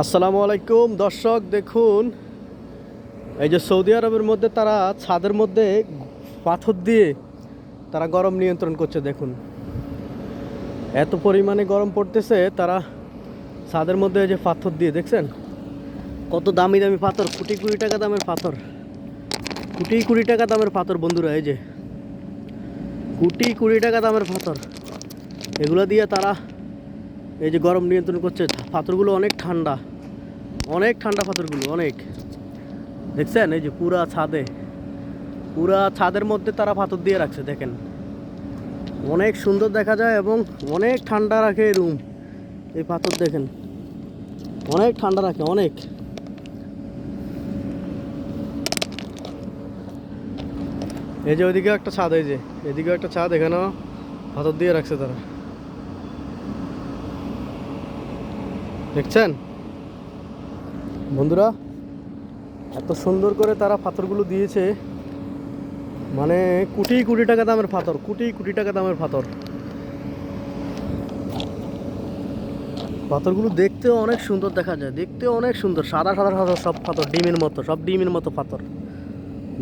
আসসালামু আলাইকুম। দর্শক, দেখুন, এই যে সৌদি আরবের মধ্যে তারা ছাদের মধ্যে পাথর দিয়ে তারা গরম নিয়ন্ত্রণ করছে, দেখুন। এত পরিমাণে গরম পড়তেছে, তারা ছাদের মধ্যে এই যে পাথর দিয়ে, দেখছেন? কত দামি দামি পাথর, কোটি কুড়ি টাকা দামের পাথর। কোটি কুড়ি টাকা দামের পাথর, বন্ধুরা, এই যে। কোটি কুড়ি টাকা দামের পাথর। এগুলো দিয়ে তারা এই যে গরম নিয়ন্ত্রণ করছে, পাথরগুলো অনেক ঠান্ডা অনেক ঠান্ডা পাথরগুলো, অনেক। দেখছেন? এই যে পুরা ছাদে, পুরা ছাদের মধ্যে তারা পাথর দিয়ে রাখছে, দেখেন। অনেক সুন্দর দেখা যায় এবং অনেক ঠান্ডা রাখে রুম এই পাথর দেখেন, অনেক ঠান্ডা রাখে, অনেক। এই যে ওইদিকে একটা ছাদ, এই যে এদিকে একটা ছাদ, এখানেও পাথর দিয়ে রাখছে তারা। দেখছেন? বন্ধুরা, এত সুন্দর করে তারা পাথরগুলো দিয়েছে। মানে কোটি কোটি টাকা দামের পাথর, কোটি কোটি টাকা দামের পাথর। পাথরগুলো দেখতেও অনেক সুন্দর দেখা যায়, দেখতেও অনেক সুন্দর। সাদা সাদা সাদা সব পাথর, ডিমের মতো, সব ডিমের মতো পাথর।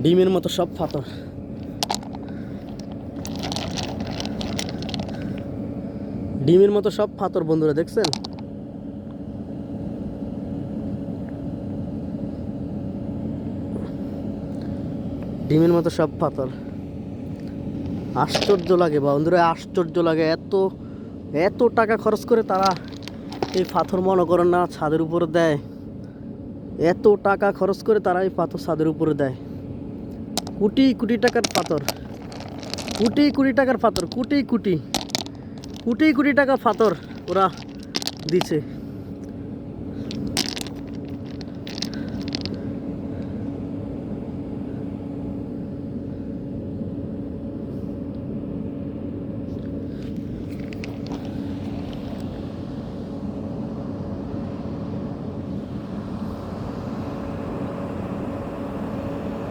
ডিমের মতো সব পাথর। ডিমের মতো সব পাথর, বন্ধুরা, দেখছেন? ডিমের মতো সব পাথর আশ্চর্য লাগে বন্ধুরা, আশ্চর্য লাগে। এত এত টাকা খরচ করে তারা এই পাথর মনে করেন না, ছাদের উপরে দেয়। এত টাকা খরচ করে তারা এই পাথর ছাদের উপরে দেয়। কোটি কোটি টাকার পাথর। কোটি কোটি টাকার পাথর, কোটি কোটি। কোটি কোটি টাকার পাথর ওরা দিছে।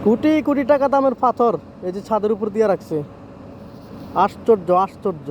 কোটি কোটি টাকা দামের পাথর এই যে ছাদের উপর দিয়ে রাখছে। আশ্চর্য আশ্চর্য।